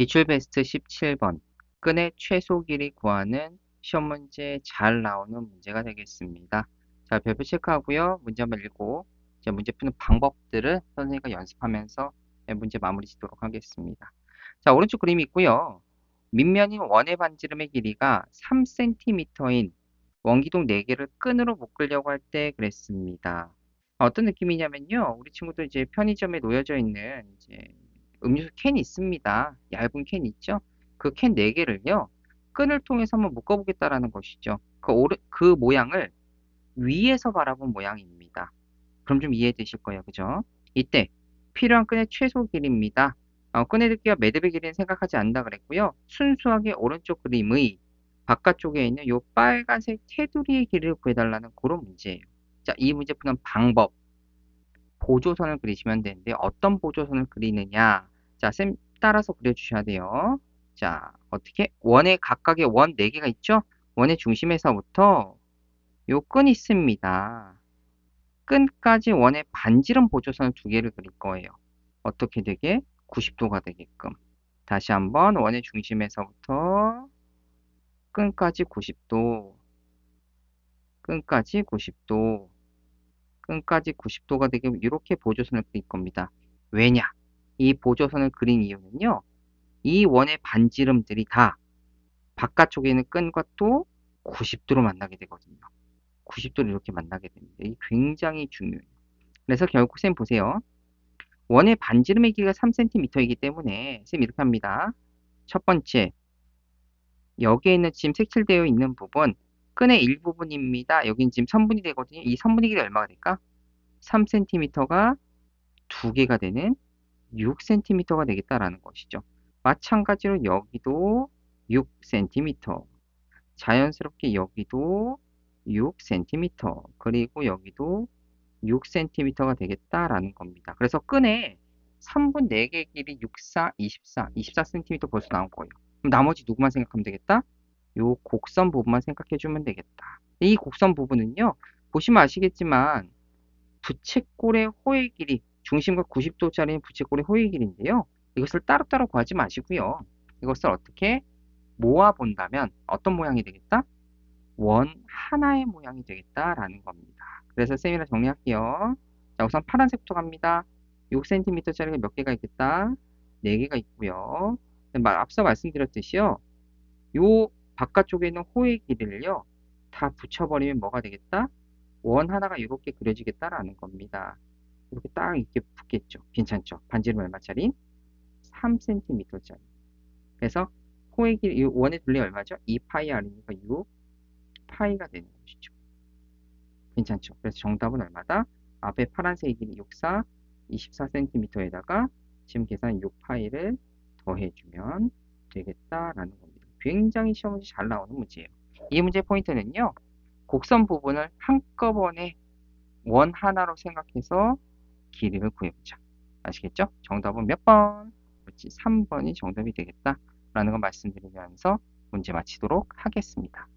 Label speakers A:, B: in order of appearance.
A: 기출 베스트 17번 끈의 최소 길이 구하는 시험 문제 잘 나오는 문제가 되겠습니다. 자, 별표 체크하고요. 문제 한번 읽고 이제 문제 푸는 방법들을 선생님과 연습하면서 문제 마무리 짓도록 하겠습니다. 자, 오른쪽 그림이 있고요. 밑면인 원의 반지름의 길이가 3cm인 원기둥 4개를 끈으로 묶으려고 할 때 그랬습니다. 어떤 느낌이냐면요. 우리 친구들 이제 편의점에 놓여져 있는 이제 음료수 캔이 있습니다. 얇은 캔 있죠? 그 캔 4개를요. 끈을 통해서 한번 묶어보겠다라는 것이죠. 그, 오르, 그 모양을 위에서 바라본 모양입니다. 그럼 좀 이해되실 거예요. 그죠? 이때 필요한 끈의 최소 길이입니다. 어, 끈의 두께와 매듭의 길이는 생각하지 않는다 그랬고요. 순수하게 오른쪽 그림의 바깥쪽에 있는 이 빨간색 테두리의 길이를 구해달라는 그런 문제예요. 자, 이 문제 푸는 방법. 보조선을 그리시면 되는데 어떤 보조선을 그리느냐 자, 쌤 따라서 그려주셔야 돼요. 자, 어떻게? 원의 각각의 원 4개가 있죠? 원의 중심에서부터 요 끈이 있습니다. 끈까지 원의 반지름 보조선을 두 개를 그릴 거예요. 어떻게 되게? 90도가 되게끔. 다시 한번 원의 중심에서부터 끈까지 90도, 끈까지 90도, 끈까지 90도가 되게 이렇게 보조선을 그릴 겁니다. 왜냐? 이 보조선을 그린 이유는요. 이 원의 반지름들이 다 바깥쪽에 있는 끈과 또 90도로 만나게 되거든요. 90도로 이렇게 만나게 됩니다. 이 굉장히 중요해요. 그래서 결국 쌤 보세요. 원의 반지름의 길이가 3cm이기 때문에 쌤 이렇게 합니다. 첫 번째, 여기에 있는 지금 색칠되어 있는 부분 끈의 일부분입니다. 여긴 지금 선분이 되거든요. 이 선분의 길이 얼마가 될까? 3cm가 두 개가 되는 6cm가 되겠다라는 것이죠. 마찬가지로 여기도 6cm, 자연스럽게 여기도 6cm, 그리고 여기도 6cm가 되겠다라는 겁니다. 그래서 끈에 3분 4개 길이 64, 24, 24cm 벌써 나온 거예요. 그럼 나머지 누구만 생각하면 되겠다? 요 곡선 부분만 생각해주면 되겠다. 이 곡선 부분은요, 보시면 아시겠지만 부채꼴의 호의 길이 중심과 90도짜리 부채꼴의 호의 길인데요. 이것을 따로따로 구하지 마시고요. 이것을 어떻게 모아본다면 어떤 모양이 되겠다? 원 하나의 모양이 되겠다라는 겁니다. 그래서 쌤이랑 정리할게요. 자, 우선 파란색부터 갑니다. 6cm짜리가 몇 개가 있겠다? 4개가 있고요. 앞서 말씀드렸듯이요. 요 바깥쪽에 있는 호의 길이를요. 다 붙여버리면 뭐가 되겠다? 원 하나가 이렇게 그려지겠다라는 겁니다. 이렇게 딱 이렇게 붙겠죠. 괜찮죠? 반지름 얼마짜리? 3cm짜리. 그래서 호의 길이, 원의 둘레 얼마죠? 2파이 R이니까 6파이가 되는 것이죠. 괜찮죠? 그래서 정답은 얼마다? 앞에 파란색 길이 64, 24cm에다가 지금 계산 6파이를 더해주면 되겠다라는 겁니다. 굉장히 시험 문제 잘 나오는 문제예요. 이 문제 포인트는요. 곡선 부분을 한꺼번에 원 하나로 생각해서 길이를 구해보자. 아시겠죠? 정답은 몇 번? 그렇지, 3번이 정답이 되겠다. 라는 걸 말씀드리면서 문제 마치도록 하겠습니다.